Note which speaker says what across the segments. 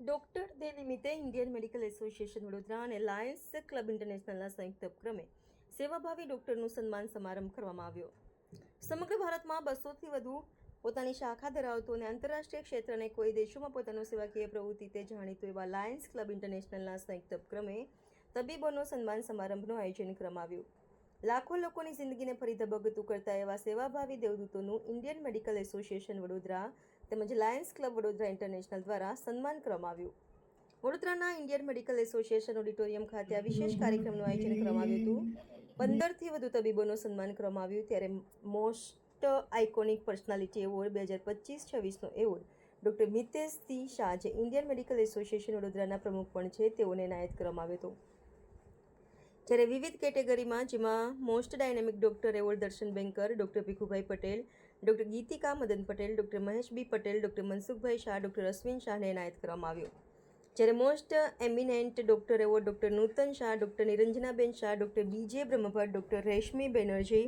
Speaker 1: Day નિમિત્તે Indian medical association Vadodara અને lions club ઇન્ટરનેશનલના સંયુક્ત ઉપક્રમે સેવાભાવી ડોક્ટરનું સન્માન સમારંભ કરવામાં આવ્યો. સમગ્ર ભારતમાં બસોથી વધુ પોતાની શાખા ધરાવતું અને આંતરરાષ્ટ્રીય ક્ષેત્રને કોઈ દેશોમાં પોતાનું સેવાકીય પ્રવૃત્તિ તે જાણીતું એવા લાયન્સ ક્લબ ઇન્ટરનેશનલના સંયુક્ત ઉપક્રમે તબીબોનો સન્માન સમારંભનું આયોજન કરવામાં આવ્યું. લાખો લોકોની જિંદગીને ફરી ધબકતું કરતા એવા સેવાભાવી દેવદૂતોનું ઇન્ડિયન મેડિકલ એસોસિએશન વડોદરા તેમજ લાયન્સ ક્લબ વડોદરા ઇન્ટરનેશનલ દ્વારા સન્માન કરવામાં આવ્યું. વડોદરાના ઇન્ડિયન મેડિકલ એસોસિએશન ઓડિટોરિયમ ખાતે આ વિશેષ કાર્યક્રમનું આયોજન કરવામાં આવ્યું હતું. પંદરથી વધુ તબીબોનું સન્માન કરવામાં આવ્યું ત્યારે મોસ્ટ આઇકોનિક પર્સનાલિટી એવોર્ડ બે હજાર પચીસ છવ્વીસનો એવોર્ડ. ડૉક્ટર મિતેશ સિંહ શાહ જે ઇન્ડિયન મેડિકલ એસોસિએશન વડોદરાના પ્રમુખ પણ છે, તેઓને એનાયત કરવામાં આવ્યો હતો. જ્યારે વિવિધ કેટેગરીમાં જેમાં most dynamic doctor award Darshan Banker, doctor Bhikhubhai Patel doctor Geetika Madan Patel, doctor Mahesh B Patel, doctor Mansukhbhai Shah, doctor Ashwin શાહને એનાયત કરવામાં આવ્યો. જ્યારે most eminent doctor award doctor Nutan Shah, doctor Niranjanaben Shah, doctor B J Brahmbhatt, doctor Reshmi Banerjee,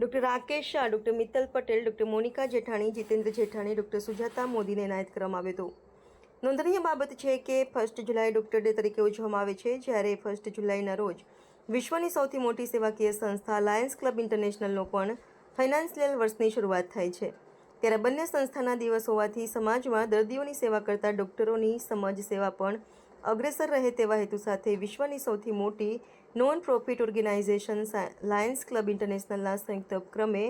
Speaker 1: doctor Rakesh Shah, doctor Mittal Patel, doctor Monica Jethani, Jitendra Jethani, doctor Sujata મોદીને એનાયત કરવામાં આવ્યો હતો. નોંધનીય બાબત છે કે ફર્સ્ટ જુલાઈ ડૉક્ટર ડે તરીકે ઉજવવામાં આવે છે. જ્યારે ફર્સ્ટ જુલાઈના રોજ વિશ્વની સૌથી મોટી સેવાકીય સંસ્થા લાયન્સ ક્લબ ઇન્ટરનેશનલનો પણ ફાઇનાન્શિયલ વર્ષની શરૂઆત થાય છે. ત્યારે બંને સંસ્થાના દિવસ હોવાથી સમાજમાં દર્દીઓની સેવા કરતા ડૉક્ટરોની સમજ સેવા પણ અગ્રેસર રહે તેવા હેતુ સાથે વિશ્વની સૌથી મોટી non profit organization lions club ઇન્ટરનેશનલના સંયુક્ત ઉપક્રમે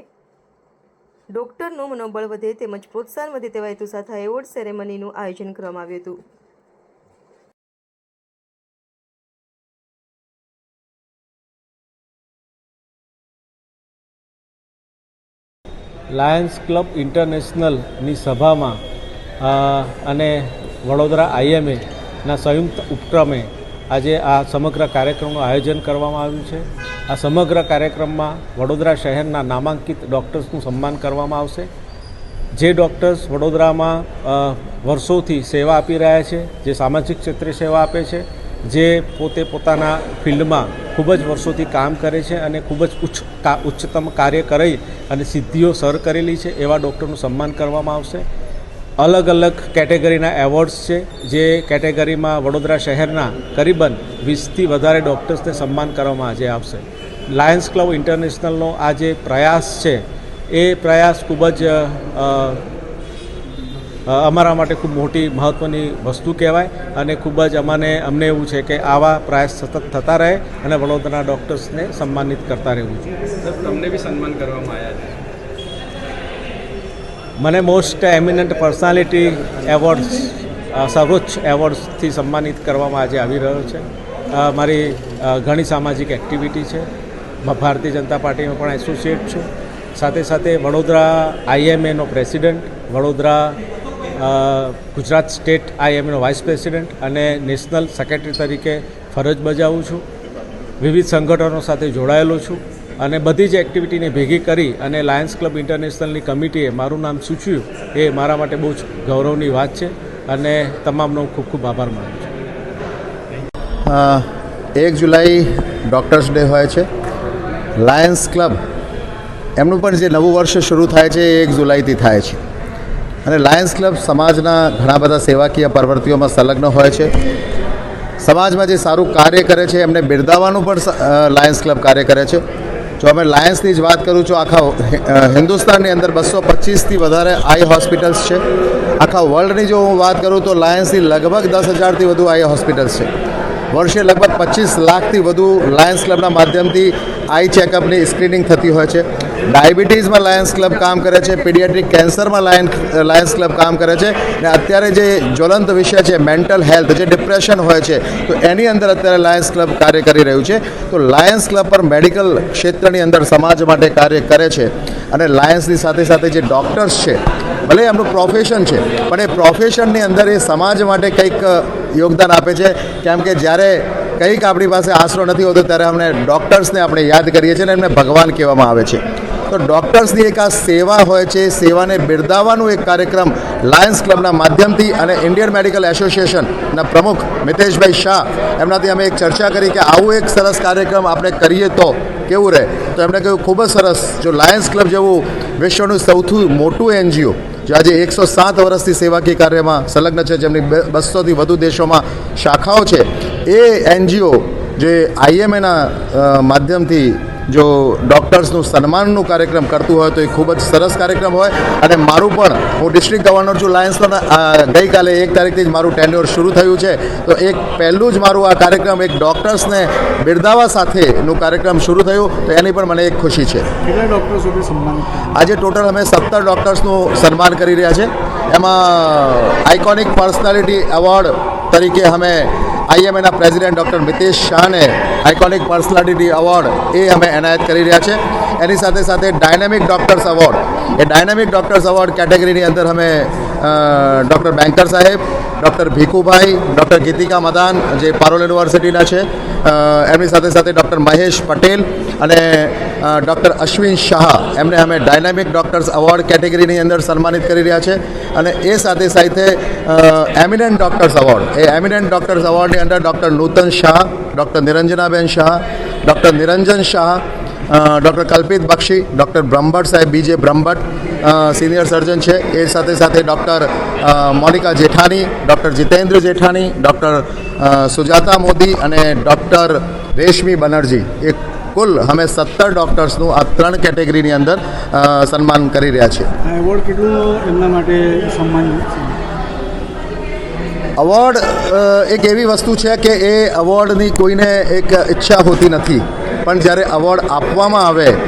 Speaker 1: ડૉક્ટરનું મનોબળ વધે તેમજ પ્રોત્સાહન વધે તેવા હેતુ સાથે એવોર્ડ સેરેમનીનું આયોજન કરવામાં આવ્યું હતું.
Speaker 2: લાયન્સ ક્લબ ઇન્ટરનેશનલની સભામાં અને વડોદરા આઈએમએના સંયુક્ત ઉપક્રમે આજે આ સમગ્ર કાર્યક્રમનું આયોજન કરવામાં આવ્યું છે. આ સમગ્ર કાર્યક્રમમાં વડોદરા શહેરના નામાંકિત ડૉક્ટર્સનું સન્માન કરવામાં આવશે. જે ડૉક્ટર્સ વડોદરામાં વર્ષોથી સેવા આપી રહ્યા છે, જે સામાજિક ક્ષેત્રે સેવા આપે છે, જે પોતે પોતાના ફિલ્ડમાં ખૂબ જ વર્ષોથી કામ કરે છે અને ખૂબ જ ઉચ્ચ ઉચ્ચતમ કાર્ય કરી અને સિદ્ધિઓ સર કરેલી છે એવા ડૉક્ટરનું સન્માન કરવામાં આવશે. અલગ અલગ કેટેગરીના એવોર્ડ્સ છે, જે કેટેગરીમાં વડોદરા શહેરના કરીબન વીસથી વધારે ડૉક્ટર્સને સન્માન કરવામાં આજે આવશે. લાયન્સ ક્લબ ઇન્ટરનેશનલનો આ જે પ્રયાસ છે, એ પ્રયાસ ખૂબ જ અમારા માટે ખૂબ મોટી મહત્ત્વની વસ્તુ કહેવાય અને ખૂબ જ અમને અમને એવું છે કે આવા પ્રયાસ સતત થતા રહે અને વડોદરાના ડૉક્ટર્સને સન્માનિત કરતા રહેવું જોઈએ.
Speaker 3: તમને બી સન્માન કરવામાં આવ્યા છે.
Speaker 2: મને મોસ્ટ એમિનન્ટ પર્સનાલિટી એવોર્ડ્સ સર્વોચ્ચ એવોર્ડ્સથી સન્માનિત કરવામાં આજે આવી રહ્યો છે. મારી ઘણી સામાજિક એક્ટિવિટી છે. ભારતીય જનતા પાર્ટીમાં પણ એસોસિએટ છું. સાથે સાથે વડોદરા આઈએમએનો પ્રેસિડેન્ટ વડોદરા ગુજરાત સ્ટેટ આઈએમએનો વાઇસ પ્રેસિડેન્ટ અને નેશનલ સેક્રેટરી તરીકે ફરજ બજાવું છું. વિવિધ સંગઠનો સાથે જોડાયેલો છું અને બધી જ એક્ટિવિટીને ભેગી કરી અને લાયન્સ ક્લબ ઇન્ટરનેશનલની કમિટીએ મારું નામ સૂચવ્યું એ મારા માટે બહુ જ ગૌરવની વાત છે અને તમામનો ખૂબ ખૂબ આભાર માનું છું.
Speaker 4: એક જુલાઈ ડૉક્ટર્સ ડે હોય છે. લાયન્સ ક્લબ, એમનું પણ જે નવું વર્ષ શરૂ થાય છે એ એક જુલાઈથી થાય છે. અને લાયન્સ ક્લબ સમાજના ઘણા બધા સેવાકીય પ્રવૃત્તિઓમાં સંલગ્ન હોય છે. સમાજમાં જે સારું કાર્ય કરે છે, એમને બિરદાવવાનું પણ લાયન્સ ક્લબ કાર્ય કરે છે. જો અમે લાયન્સની જ વાત કરું છું, આખા હિન્દુસ્તાનની અંદર બસો પચીસથી વધારે આઈ હોસ્પિટલ્સ છે. આખા વર્લ્ડની જો હું વાત કરું તો લાયન્સની લગભગ દસ હજારથી વધુ આઈ હોસ્પિટલ્સ છે. વર્ષે લગભગ પચીસ લાખથી વધુ લાયન્સ ક્લબના માધ્યમથી આઈ ચેકઅપની સ્ક્રીનિંગ થતી હોય છે. ડાયાબિટીઝમાં લાયન્સ ક્લબ કામ કરે છે, પીડિયાટ્રિક કેન્સરમાં લાયન લાયન્સ ક્લબ કામ કરે છે અને અત્યારે જે જ્વલંત વિષય છે, મેન્ટલ હેલ્થ, જે ડિપ્રેશન હોય છે, તો એની અંદર અત્યારે લાયન્સ ક્લબ કાર્ય કરી રહ્યું છે. તો લાયન્સ ક્લબ પર મેડિકલ ક્ષેત્રની અંદર સમાજ માટે કાર્ય કરે છે અને લાયન્સની સાથે સાથે જે ડૉક્ટર્સ છે, ભલે એમનું પ્રોફેશન છે, પણ એ પ્રોફેશનની અંદર એ સમાજ માટે કંઈક યોગદાન આપે છે. કેમ કે જ્યારે કંઈક આપણી પાસે આશરો નથી હોતો, ત્યારે અમને ડૉક્ટર્સને આપણે યાદ કરીએ છીએ અને એમને ભગવાન કહેવામાં આવે છે. તો ડૉક્ટર્સની એક આ સેવા હોય છે, સેવાને બિરદાવવાનું એક કાર્યક્રમ લાયન્સ ક્લબના માધ્યમથી અને ઇન્ડિયન મેડિકલ એસોસિએશનના પ્રમુખ મિતેશભાઈ શાહ, એમનાથી અમે એક ચર્ચા કરી કે આવું એક સરસ કાર્યક્રમ આપણે કરીએ તો કેવું રહે? તો એમણે કહ્યું, ખૂબ જ સરસ. જો લાયન્સ ક્લબ જેવું વિશ્વનું સૌથી મોટું એનજીઓ, જે આજે એકસો સાત વર્ષથી સેવાકીય કાર્યમાં સંલગ્ન છે, જેમની બસોથી વધુ દેશોમાં શાખાઓ છે, એ એનજીઓ જે આઈએમએના માધ્યમથી જો ડૉક્ટર્સનું સન્માનનું કાર્યક્રમ કરતું હોય તો એ ખૂબ જ સરસ કાર્યક્રમ હોય. અને મારું પણ હું ડિસ્ટ્રિક્ટ ગવર્નર છું લાયન્સનો ગઈકાલે એક તારીખથી જ મારું ટેન્યોર શરૂ થયું છે. તો એક પહેલું જ મારું આ કાર્યક્રમ એક ડૉક્ટર્સને બિરદાવા સાથેનું કાર્યક્રમ શરૂ થયું. તો એની પણ મને એક ખુશી છે? આજે ટોટલ અમે સત્તર ડૉક્ટર્સનું સન્માન કરી રહ્યા છે. એમાં આઇકોનિક પર્સનાલિટી એવોર્ડ તરીકે અમે આઈએમએના પ્રેસિડેન્ટ ડૉક્ટર મિતેશ શાહને આઇકોનિક પર્સનાલિટી એવોર્ડ એ અમે એનાયત કરી રહ્યા છે. એની સાથે સાથે ડાયનેમિક ડૉક્ટર્સ એવોર્ડ. એ ડાયનેમિક ડૉક્ટર્સ એવોર્ડ કેટેગરીની અંદર અમે ડૉક્ટર બેંકર સાહેબ, ડૉક્ટર ભીખુભાઈ, ડૉક્ટર ગીતિકા મદાન જે પારોલ યુનિવર્સિટીના છે એમની સાથે સાથે ડૉક્ટર મહેશ પટેલ અને ડૉક્ટર અશ્વિન શાહ, એમને અમે ડાયનામિક ડૉક્ટર્સ એવોર્ડ કેટેગરીની અંદર સન્માનિત કરી રહ્યા છે. અને એ સાથે સાથે એમિનન્ટ ડૉક્ટર્સ એવોર્ડ એ એમિનન્ટ ડૉક્ટર્સ એવોર્ડની અંદર doctor Nutan Shah, doctor Niranjanaben Shah, doctor Niranjan Shah doctor Kalpit Bakshi, doctor Brahmbhatt સાહેબ બીજે બ્રહ્મભટ્ટ સિનિયર સર્જન છે. એ સાથે સાથે doctor Monica Jethani, doctor Jitendra Jethani, doctor Sujata Modi અને ડૉક્ટર રેશમી બેનર્જી. એ કુલ અમે સત્તર ડૉક્ટર્સનું આ ત્રણ કેટેગરીની અંદર સન્માન કરી રહ્યા છીએ.
Speaker 5: એવોર્ડ કેટલું એમના માટે સન્માન
Speaker 4: અવોર્ડ એક એવી વસ્તુ છે કે એ અવોર્ડની કોઈને એક ઈચ્છા હોતી નથી. પણ જ્યારે અવોર્ડ આપવામાં આવે